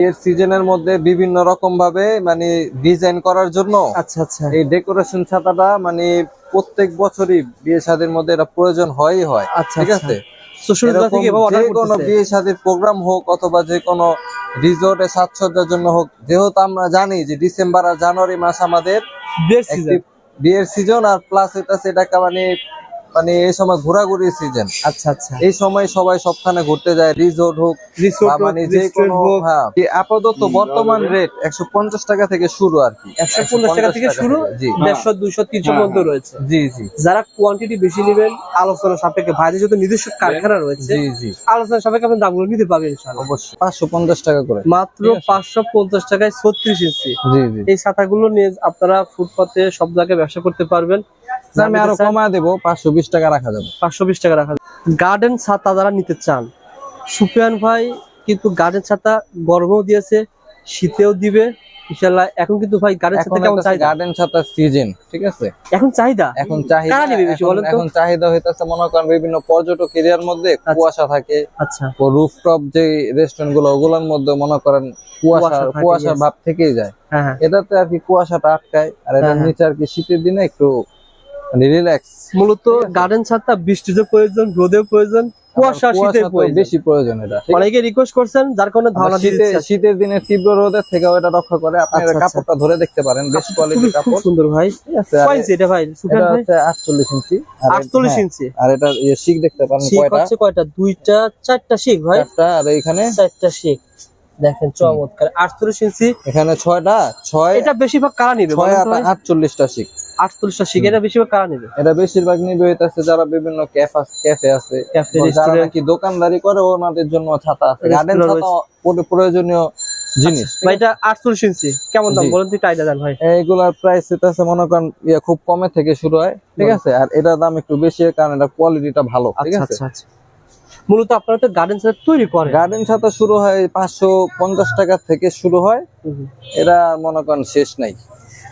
এর সিজনের মধ্যে বিভিন্ন রকম ভাবে মানে ডিজাইন করার জন্য আচ্ছা আচ্ছা। এই ডেকোরেশন ছাতাটা মানে প্রত্যেক বছরই বিয়ে শাদীর মধ্যে এটা প্রয়োজন হয়ই হয় আচ্ছা, ঠিক আচ্ছা। আছে? যে কোনো বিয়ে শাদীর প্রোগ্রাম হোক অথবা যে কোনো রিসোর্টে সাজসজ্জার জন্য হোক যেহেতু আমরা জানি যে ডিসেম্বর আর জানুয়ারি মাস আমাদের বিয়ের সিজন বিয়ের সিজন আর প্লাস এটা সেটাকে মানে মানে এই সময় ঘোরাঘুরির সিজন আচ্ছা আচ্ছা। এই সময় সবাই সবখানে ঘুরতে যায় রিসোর্ট হোক রিসোর্ট মানে যে কোনো হ্যাঁ। আপাতত বর্তমান রেট একশো পঞ্চাশ টাকা থেকে শুরু আর কি। একশো পঞ্চাশ টাকা থেকে শুরু দেড়শো দুইশো তিনশো হ্যাঁ, পর্যন্ত রয়েছে। জি জি। যারা কোয়ান্টিটি বেশি নেবেন আলোচনা সাপেক্ষে ভাইদের যেহেতু নিজস্ব কারখানা রয়েছে জি জি। আলোচনা সাপেক্ষে আপনি দামগুলো নিতে পারবেন ইনশাআল্লাহ। অবশ্যই। পাঁচশো পঞ্চাশ টাকা করে। মাত্র পাঁচশো পঞ্চাশ টাকায় ছত্রিশ ইঞ্চি জি জি। এই ছাতাগুলো নিয়ে আপনারা ফুটপাতে সব জায়গায় ব্যবসা করতে পারবেন। আমি আরও কমায় দেবো পাঁচশো বিশ টাকা রাখা যাবে। পাঁচশো বিশ টাকা রাখা গার্ডেন ছাতা যারা নিতে চান সুফিয়ান ভাই কিন্তু গার্ডেন ছাতা গরমেও দিয়েছে শীতেও দিবে ইনশাল্লাহ এখন কিন্তু ভাই গার্ডেন ছাতা কেমন চাহিদা? গার্ডেন ছাতার সিজন ঠিক আছে? এখন চাহিদা? এখন চাহিদা কারা নিবে বেশি বলেন তো? এখন চাহিদা হইতেছে মনে করেন বিভিন্ন পর্যটক এরিয়ার মধ্যে কুয়াশা থাকে। আচ্ছা। ও রুফটপ যে রেস্টুরেন্টগুলো ওগুলোর মধ্যে মনে করেন কুয়াশা কুয়াশা কুয়াশার ভাব থেকেই যায়। হ্যাঁ হ্যাঁ। এটাতে আর কি কুয়াশাটা আটকায় আর এটার হ্যাঁ। নিচে আর কি শীতের দিনে একটু মানে রিল্যাক্স মূলত গার্ডেন ছাতা বৃষ্টিতে প্রয়োজন রোদের প্রয়োজন কুয়াশা শীতের বেশি প্রয়োজন এটা অনেকে রিকোয়েস্ট করছেন যার কারণে ধারণা আবার শীতে শীতের দিনে তীব্র রোদের থেকেও এটা রক্ষা করে। আপনি আচ্ছা, আচ্ছা। কাপড়টা ধরে দেখতে পারেন বেশ কাপড়। সুন্দর ভাই। এটা ভাই ইঞ্চি আর এ- আটচল্লিশ হ্যাঁ, ইঞ্চি আর এটা ইয়ে শিক দেখতে পারেন শিখ কয়টা? হচ্ছে কয়টা? দুইটা চারটা শিখ ভাই। চারটা আর এখানে চারটা শিখ। দেখেন চমৎকার। আটচল্লিশ ইঞ্চি এখানে এটা বেশিরভাগ কারা নিবে শিক আটচল্লিশটা শিখ এটা বেশিরভাগ কারা নিবে? এটা বেশিরভাগ নিবে হইতাছে যারা বিভিন্ন ক্যাফে ক্যাফে আছে। যারা নাকি দোকানদারি করে ওনাদের জন্য ছাতা আছে। গার্ডেন ছাতা প্রয়োজনীয় জিনিস। ভাই এটা আটচল্লিশ ইঞ্চি। কেমন দাম? জি। বলেন তুই আইডিয়া দেন ভাই। এইগুলার প্রাইস হইতাছে মনে করেন ইয়ে খুব কমে থেকে শুরু হয় ঠিক আছে? আর এটার দাম একটু বেশি কারণ এটা কোয়ালিটিটা ভালো ঠিক আচ্ছা আছে? আচ্ছা আচ্ছা। মূলত আপনারা তো গার্ডেন সেট তৈরি করেন। গার্ডেন ছাতা শুরু হয় পাঁচশো পঞ্চাশ টাকা থেকে শুরু হয়। এটা মনে করেন শেষ নাই।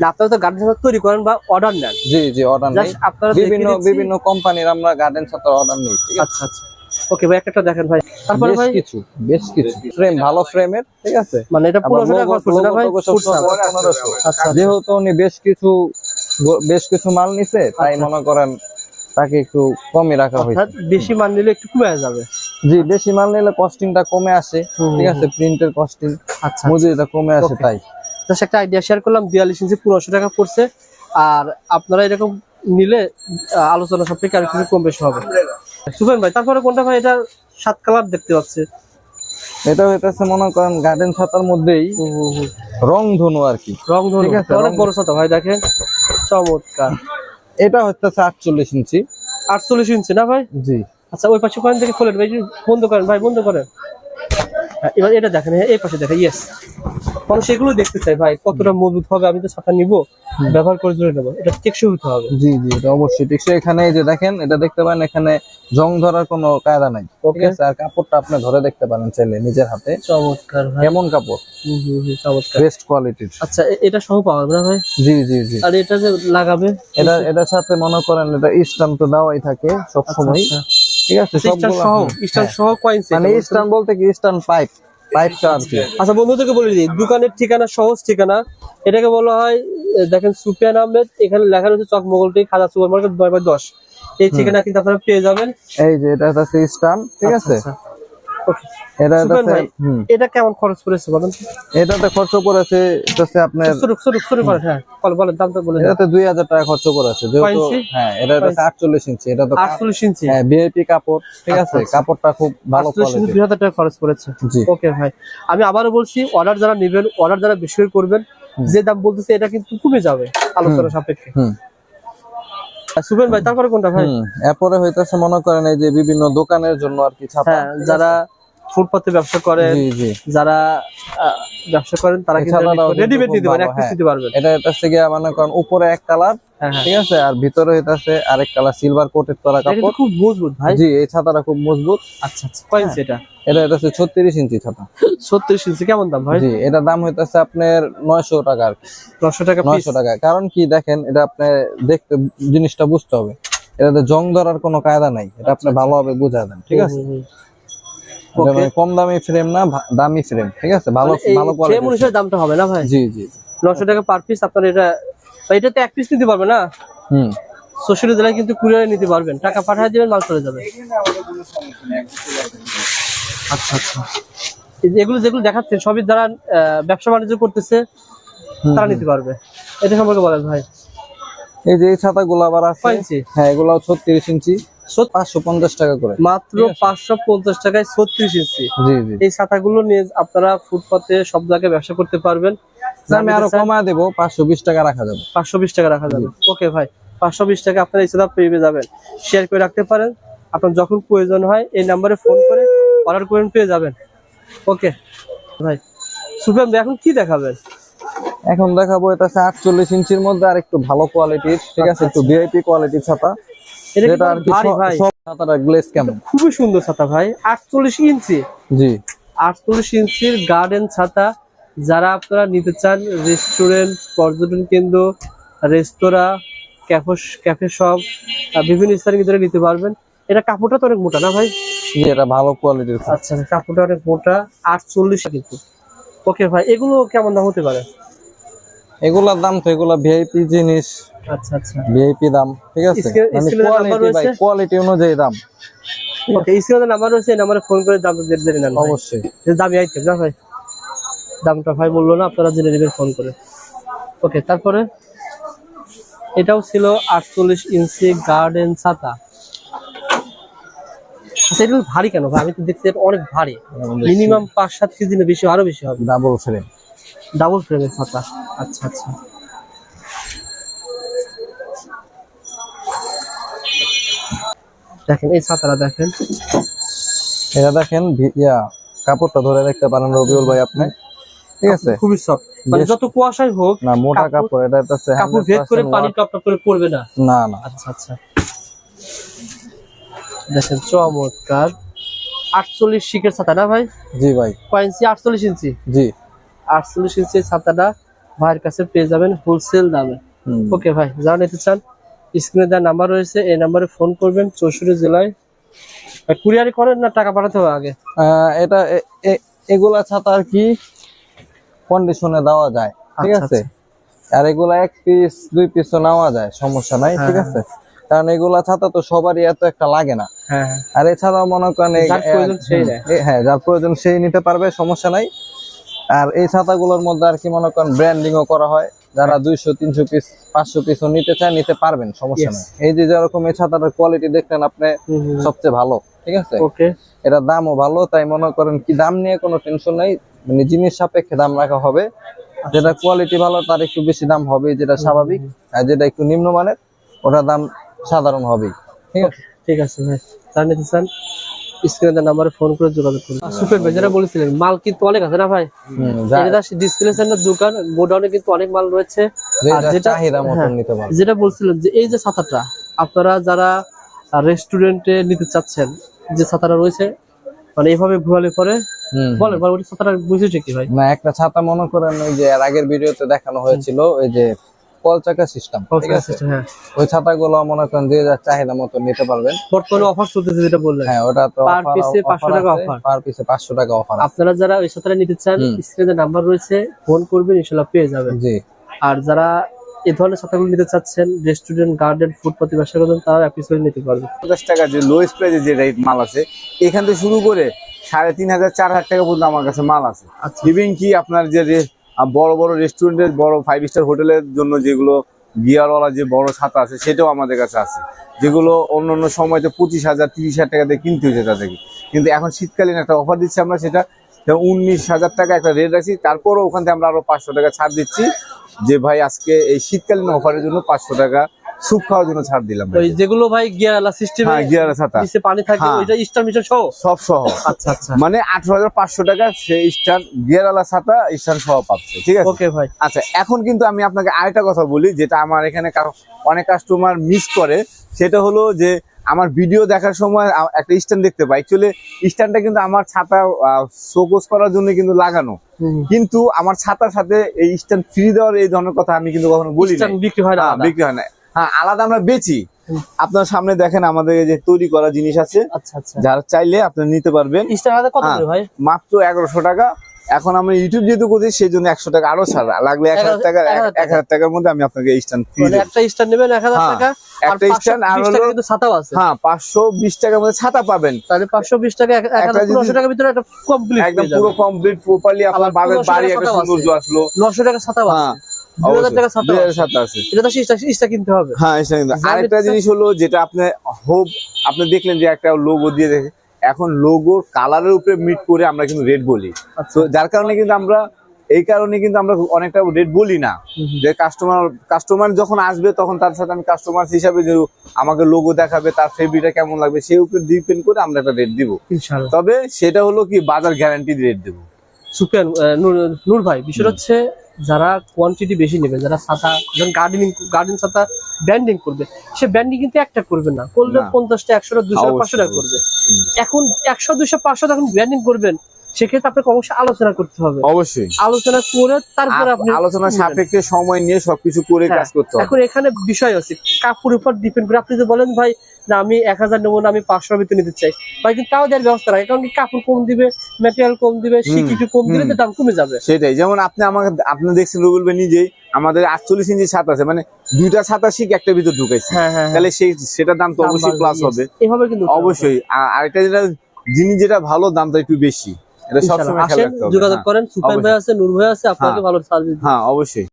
না আপনারা তো গার্ডেন সেট তৈরি করেন বা অর্ডার নেন। জি জি অর্ডার নেই। আপনারা বিভিন্ন বিভিন্ন কোম্পানির আমরা গার্ডেন ছাতার অর্ডার নেই আচ্ছা আচ্ছা। ওকে ভাই একটা দেখেন ভাই। তারপরে ভাই? কিছু বেশ কিছু। ফ্রেম ভালো ফ্রেমের ঠিক আছে? মানে এটা আবার পনেরোশো টাকা logo- না ভাই? টোগো সব ফুটসাপ। সময় 1500 আচ্ছা। যেহেতু উনি বেশ কিছু বেশ কিছু মাল নিছে তাই আচ্ছা। মনে করেন তাকে একটু কমই রাখা হয়েছে। বেশি মাল নিলে একটু কমে যাবে। জি বেশি মাল নিলে কস্টিংটা কমে আসে ঠিক আছে? প্রিন্টের কস্টিং আচ্ছা মজুরিটা কমে আসে তাই। জাস্ট একটা আইডিয়া শেয়ার করলাম বিয়াল্লিশ ইঞ্চি পনেরোশো টাকা পড়ছে। আর আপনারা এরকম নিলে আলোচনা সব থেকে আর কিছু কম বেশি হবে। সুফেন ভাই তারপরে কোনটা ভাই? এটা সাত কালার দেখতে পাচ্ছি। এটা হইতেছে মনে করেন গার্ডেন ছাতার মধ্যেই রং ধনু আর কি। রং আছে, অনেক বড় ছাতা ভাই দেখেন। চমৎকার। এটা হইতেছে আটচল্লিশ ইঞ্চি। আটচল্লিশ ইঞ্চি না ভাই? জি। আচ্ছা ওই পাশে করেন থেকে খোলেন ভাই বন্ধ করেন ভাই বন্ধ করেন। এবার এটা দেখেন হ্যাঁ, এই পাশে দেখেন ইয়েস মানুষ এগুলো দেখতে চাই ভাই কতটা মজবুত হবে আমি তো ছাতা নিব ব্যবহার করে জুড়ে নেব এটা টেকসই হতে হবে। জি জি এটা অবশ্যই ঠিক এখানে এই যে দেখেন এটা দেখতে পারেন এখানে জং ধরার কোনো কায়দা নাই ঠিক Okay. আছে? আর কাপড়টা আপনি ধরে দেখতে পারেন চাইলে নিজের হাতে। চমৎকার ভাই। কেমন কাপড়? চমৎকার। বেস্ট কোয়ালিটির আচ্ছা এটা সহ পাওয়া যাবে ভাই? জি জি জি। আর এটা যে লাগাবে? এটা এটার সাথে মনে করেন এটা স্টাম্প তো দেওয়াই থাকে সব সময় ঠিক আছে সহ হুম, হ্যাঁ। সহ কয়েন মানে স্টান বলতে কি স্টান পাইপ পাইপটা আর কি। আচ্ছা বন্ধুদেরকে বলে দিই দোকানের ঠিকানা সহজ ঠিকানা। এটাকে বলা হয় দেখেন সুফিয়ান আহমেদ এখানে লেখা রয়েছে চক মোগলটি খাজা সুপার মার্কেট নয় বাই দশ। এই ঠিকানা কিন্তু আপনারা পেয়ে যাবেন। এই যে এটা হচ্ছে স্টান ঠিক আচ্ছা, আছে? আচ্ছা। এটা কেমন খরচ পড়েছে বলেন তো? এটাতে খরচ পড়েছে হচ্ছে আপনার করেন হ্যাঁ বলেন দামটা এটাতে টাকা খরচ করেছে যেহেতু হ্যাঁ এটা হচ্ছে আটচল্লিশ ইঞ্চি এটা তো আটচল্লিশ ইঞ্চি? হ্যাঁ ভিআইপি কাপড় ঠিক আছে। কাপড়টা খুব ভালো কোয়ালিটি দুই হাজার টাকা খরচ করেছে ওকে ভাই আমি আবারও বলছি অর্ডার যারা নেবেন অর্ডার যারা বেশি করবেন যে দাম বলতেছে এটা কিন্তু কমে যাবে আলোচনা সাপেক্ষে। সুবেন ভাই তারপরে কোনটা ভাই? এরপরে হইতেছে মনে করেন এই যে বিভিন্ন দোকানের জন্য আর কি ছাতা। হ্যাঁ যারা ফুটপাতে ব্যবসা করেন যারা ব্যবসা করেন তারা রেডিমেড নিতে পারবেন এক হ্যাঁ। নিতে পারবেন। এটা হইতেছে গিয়া মনে করেন উপরে এক কালার হ্যাঁ হ্যাঁ। ঠিক আছে? আর ভিতরে হইতাছে আরেক কালার সিলভার কোটেড করা কাপড়। খুব মজবুত ভাই। জি এই ছাতাটা খুব মজবুত। আচ্ছা আচ্ছা কয় ইঞ্চি এটা? এটা হইতাছে ছত্রিশ ইঞ্চি ছাতা। ছত্রিশ ইঞ্চি কেমন দাম ভাই? জি এটা দাম হইতাছে আপনার নয়শো টাকা আর কি। নশো টাকা পিস নয়শো টাকা। কারণ কি দেখেন এটা আপনি দেখতে জিনিসটা বুঝতে হবে। এটাতে জং ধরার কোনো কায়দা নাই। এটা আপনি ভালোভাবে বুঝা দেন ঠিক আছে? এটা কম দামি ফ্রেম না দামি ফ্রেম ঠিক আছে? ভালো ভালো ফ্রেম অনুসারে দামটা হবে না ভাই? জি জি নশো টাকা পার পিস আপনার এটা ভাই, এটাতে এক পিস নিতে পারবে না? হুম। শ্বশুর জেলায় কিন্তু কুরিয়ারে নিতে পারবেন। টাকা পাঠিয়ে দিবেন মাল চলে যাবে। আচ্ছা আচ্ছা। এগুলো যেগুলো দেখাচ্ছেন সবই যারা ব্যবসা বাণিজ্য করতেছে তারা নিতে পারবে। এটা সম্পর্কে বলেন ভাই। এই যে এই ছাতাগুলো আবার আছে। ইঞ্চি? হ্যাঁ এগুলো ছত্রিশ ইঞ্চি। পাঁচশো পঞ্চাশ টাকা করে। মাত্র পাঁচশো পঞ্চাশ টাকায় ছত্রিশ ইঞ্চি। জি জি। এই ছাতাগুলো নিয়ে আপনারা ফুটপাতে সব জায়গায় ব্যবসা করতে পারবেন। আমি আরও কমায় দেবো পাঁচশো বিশ টাকা রাখা যাবে। পাঁচশো বিশ টাকা রাখা যাবে। ওকে ভাই পাঁচশো বিশ টাকা আপনারা এই ছাতা পেয়ে যাবেন। শেয়ার করে রাখতে পারেন। আপনার যখন প্রয়োজন হয় এই নাম্বারে ফোন করে অর্ডার করে পেয়ে যাবেন। ওকে ভাই ভাই এখন কি দেখাবেন? এখন দেখাবো এটা আটচল্লিশ ইঞ্চির মধ্যে আর একটু ভালো কোয়ালিটির ঠিক আছে? একটু ভিআইপি কোয়ালিটির ছাতা। এটা আর কি ছাতাটা কেমন? খুবই সুন্দর ছাতা ভাই আটচল্লিশ ইঞ্চি। জি। আটচল্লিশ ইঞ্চির গার্ডেন ছাতা যারা আপনারা নিতে চান রেস্টুরেন্ট পর্যটন কেন্দ্র রেস্তোরাঁ ক্যাফে ক্যাফে শপ বিভিন্ন স্থানে কিন্তু নিতে পারবেন। এটা কাপড়টা তো অনেক মোটা না ভাই? এটা ভালো কোয়ালিটির আচ্ছা কাপড়টা অনেক মোটা আটচল্লিশ কিন্তু। ওকে ভাই এগুলো কেমন দাম হতে পারে? এগুলার দাম তো এগুলা ভিআইপি জিনিস। আচ্ছা আচ্ছা। ভিআইপি দাম ঠিক আছে? মানে কোয়ালিটি ভাই কোয়ালিটি অনুযায়ী দাম। ওকে স্ক্রিনে নাম্বার রয়েছে এই নাম্বারে ফোন করে দামটা জেনে জেনে নেন অবশ্যই। দামি আইটেম না ভাই? দামটা ভাই বলল না আপনারা জেনে নেবেন ফোন করে। ওকে তারপরে? এটাও ছিল আটচল্লিশ ইঞ্চি গার্ডেন ছাতা। আচ্ছা এটা ভারী কেন ভাই? আমি তো এটা অনেক ভারী। মিনিমাম পাঁচ সাত কেজি না বেশি আরও বেশি হবে। ডাবল ফ্রেম ডাবল ফ্রেমের ছাতা। আচ্ছা আচ্ছা। দেখেন এই ছাতাটা দেখেন। এটা দেখেন ইয়া কাপড়টা ধরে রাখতে পারেন রবিউল ভাই আপনি। ঠিক আছে? খুবই সফট মানে যত কুয়াশাই হোক না মোটা কাপড়- এটা কাপড় ভেদ করে 100% পানি টপ টপ করে পড়বে না। না না। আচ্ছা আচ্ছা। দেখেন চমৎকার। আটচল্লিশ শিকের ছাতা না ভাই? জি ভাই। কয় ইঞ্চি? আটচল্লিশ ইঞ্চি? জি। আটচল্লিশ ইঞ্চির ছাতাটা ভাইয়ের কাছে পেয়ে যাবেন হোলসেল দামে। ওকে ভাই যারা নিতে চান স্ক্রিনে দেওয়ার নাম্বার রয়েছে এই নাম্বারে ফোন করবেন চৌষট্টি জেলায় কুরিয়ারে করেন না টাকা পাঠাতে হবে আগে? এটা এগুলা ছাতা আর কি কন্ডিশনে দেওয়া যায় ঠিক আচ্ছা, আছে? আর এগুলা এক পিস দুই পিসও নেওয়া যায় সমস্যা নাই ঠিক হ্যাঁ, আছে? কারণ এগুলা ছাতা তো সবারই এত একটা লাগে না। হ্যাঁ হ্যাঁ। আর এছাড়াও মনে করেন হ্যাঁ যার প্রয়োজন সেই নিতে পারবে সমস্যা নাই। আর এই ছাতাগুলোর মধ্যে আর কি মনে করেন ব্র্যান্ডিং ও করা হয় যারা দুইশো তিনশো পিস পাঁচশো পিসও নিতে চায় নিতে পারবেন সমস্যা. নেই। এই যে যেরকম এই ছাতাটার কোয়ালিটি দেখলেন আপনি সবচেয়ে ভালো ঠিক আছে? ওকে এটার দামও ভালো তাই মনে করেন কি দাম নিয়ে কোনো টেনশন নেই। মানে জিনিস সাপেক্ষে দাম রাখা হবে। যেটা কোয়ালিটি ভালো তার একটু বেশি দাম হবে যেটা স্বাভাবিক। আর যেটা একটু নিম্নমানের ওটার দাম সাধারণ হবেই ঠিক আছে? ঠিক আছে ভাই। স্ক্রিনে নাম্বারে ফোন করে যোগাযোগ করুন। সুপেন ভাই যেটা বলেছিলেন মাল কিন্তু অনেক আছে না ভাই? এটা ডিসপ্লে সেন্টার দোকান গোডাউনে কিন্তু অনেক মাল রয়েছে। আর যেটা যেটা চাহিদা মতন হ্যাঁ, যেটা বলছিলেন যে এই যে ছাতাটা আপনারা যারা রেস্টুরেন্টে নিতে চাচ্ছেন যে ছাতাটা রয়েছে মানে এইভাবে ঘুরালে পরে বলেন বলেন ছাতাটা বুঝেছে কি ভাই? না একটা ছাতা মনে করেন ওই যে এর আগের ভিডিওতে দেখানো হয়েছিল ওই যে কল চাকা সিস্টেম হ্যাঁ। ওই ছাতাগুলো মনে করেন যে যার চাহিদা মতো নিতে পারবেন। বর্তমানে অফার চলতেছে যেটা বললেন। হ্যাঁ ওটা তো Per piece 500 টাকা offer। পার পিসে পাঁচশো টাকা অফার আপনারা যারা ওই ছাতাটা নিতে চান স্ক্রিনে নাম্বার রয়েছে ফোন করবেন ইনশাল্লাহ পেয়ে যাবেন। জি। আর যারা এই ধরনের ছাতাগুলো নিতে চাচ্ছেন রেস্টুরেন্ট গার্ডেন ফুটপাতি ব্যবসা করবেন তারা অ্যাপ্লিকেশন নিতে পারবে পঞ্চাশ টাকা যে লোয়েস্ট প্রাইসে যে রেট মাল আছে এখান থেকে শুরু করে সাড়ে তিন হাজার চার হাজার টাকা পর্যন্ত আমার কাছে মাল আছে। আচ্ছা। ইভেন কি আপনার যে রে- আহ, বড় বড় রেস্টুরেন্টের বড় ফাইভ স্টার হোটেলের জন্য যেগুলো গিয়ারওয়ালা যে বড় ছাতা আছে সেটাও আমাদের কাছে আছে। যেগুলো অন্য অন্য সময়তে পঁচিশ হাজার তিরিশ হাজার টাকা দিয়ে কিনতে হয়েছে তাদেরকে কিন্তু এখন শীতকালীন একটা অফার দিচ্ছি আমরা সেটা উনিশ হাজার টাকা একটা রেট রাখছি তারপরও ওখান থেকে আমরা আরও পাঁচশো টাকা ছাড় দিচ্ছি যে ভাই আজকে এই শীতকালীন অফারের জন্য পাঁচশো টাকা স্যুপ খাওয়ার জন্য ছাড় দিলাম ওই যেগুলো ভাই গিয়ারওয়ালা সিস্টেম হ্যাঁ গিয়ার ছাতা। নিচে পানি থাকে হ্যাঁ। ওইটা স্টার মিশন সহ? সব সহ। আচ্ছা আচ্ছা। মানে আঠারো হাজার পাঁচশো টাকা সেই স্ট্যান্ড গিয়ারওয়ালা ছাতা স্ট্যান্ড সহ পাচ্ছে ঠিক আছে? ওকে ভাই। আচ্ছা এখন কিন্তু আমি আপনাকে আরেকটা কথা বলি যেটা আমার এখানে অনেক কাস্টমার মিস করে। সেটা হলো যে আমার ভিডিও দেখার সময় একটা স্ট্যান্ড দেখতে পাই। অ্যাকচুয়ালি স্ট্যান্ডটা কিন্তু আমার ছাতা শোকোজ করার জন্য কিন্তু লাগানো। কিন্তু আমার ছাতার সাথে এই স্ট্যান্ড ফ্রি দেওয়ার এই ধরনের কথা আমি কিন্তু কখনো বলি না বিক্রি হয় না হ্যাঁ, বিক্রি হয় না। হ্যাঁ আলাদা আমরা বেচি। আপনার সামনে দেখেন আমাদের যে তৈরি করা জিনিস আছে। আচ্ছা আচ্ছা। যারা চাইলে আপনারা নিতে পারবেন। হ্যাঁ। মাত্র এগারোশো টাকা। এখন আমরা ইউটিউব যেহেতু করছি সেই জন্য একশো টাকা আরও ছাড় লাগলে এক হাজার টাকা এক হাজার টাকার মধ্যে আমি আপনাকে স্ট্যান্ড একটা স্টার নেবেন এক হাজার হ্যাঁ, টাকা। একটা stand আর হলো- কিন্তু ছাতাও আছে। হ্যাঁ পাঁচশো বিশ টাকার মধ্যে ছাতা পাবেন। তাহলে পাঁচশো বিশ টাকা টাকার ভিতরে একটা কমপ্লিট একদম পুরো কমপ্লিট প্রপারলি আপনার বাড়ির বাড়ি একটা সৌন্দর্য আসলো। নশো টাকা। ছাতা হ্যাঁ আরেকটা জিনিস হলো যেটা আপনি হোপ আপনি দেখলেন যে একটা লোগো দিয়ে দেখে এখন লোগোর কালারের উপরে মিট করে আমরা কিন্তু রেড বলি। আচ্ছা। তো যার কারণে কিন্তু আমরা এই কারণে কিন্তু আমরা অনেকটা রেড বলি না। যে কাস্টমার কাস্টমার যখন আসবে তখন তার সাথে আমি কাস্টমার হিসাবে যে আমাকে লোগো দেখাবে তার ফেব্রিকটা কেমন লাগবে সেই উপরে ডিপেন্ড করে আমরা একটা রেট দিব। তবে সেটা হলো কি বাজার গ্যারান্টি রেট দেবো। সুফিয়ান নূর- ভাই বিষয় হচ্ছে যারা কোয়ান্টিটি বেশি নেবে যারা ছাতা যেমন গার্ডেনিং গার্ডেন ছাতা ব্যান্ডিং করবে সে ব্যান্ডিং কিন্তু একটা করবে না। করলে পঞ্চাশটা একশোটা দুশো করবে। এখন একশো দুশো পাঁচশো যখন ব্যান্ডিং করবেন সেক্ষেত্রে আপনাকে অবশ্যই আলোচনা করতে হবে। অবশ্যই। আলোচনা করে তারপরে আপনি আলোচনা। সাপেক্ষে সময় নিয়ে সবকিছু করে হ্যাঁ, কাজ করতে হবে। এখন এখানে বিষয় আছে কাপড়ের উপর ডিপেন্ড করে আপনি যে বলেন ভাই না আমি এক হাজার নেব না আমি পাঁচশোর ভিতরে নিতে চাই। ভাই কিন্তু তাও দেওয়ার ব্যবস্থা রাখে কারণ কি কাপড় কম দিবে ম্যাটেরিয়াল কম দিবে শিক একটু কম দিলে দাম কমে যাবে। সেটাই যেমন আপনি আমাকে আপনি দেখছেন রুবেল ভাই নিজেই আমাদের আটচল্লিশ ইঞ্চি ছাতা আছে মানে দুইটা ছাতা শিখ একটা ভিতর ঢুকাইছে। হ্যাঁ হ্যাঁ তাহলে সেই সেটার দাম তো অবশ্যই প্লাস হবে। এভাবে কিন্তু অবশ্যই আর আরেকটা যেটা জিনিস যেটা ভালো দামটা একটু বেশি। এটা সবসময় যোগাযোগ হ্যাঁ, করেন সুপার ভাই আছে নূর ভাই আছে আপনাকে হ্যাঁ। ভালো সার্ভিস হ্যাঁ অবশ্যই।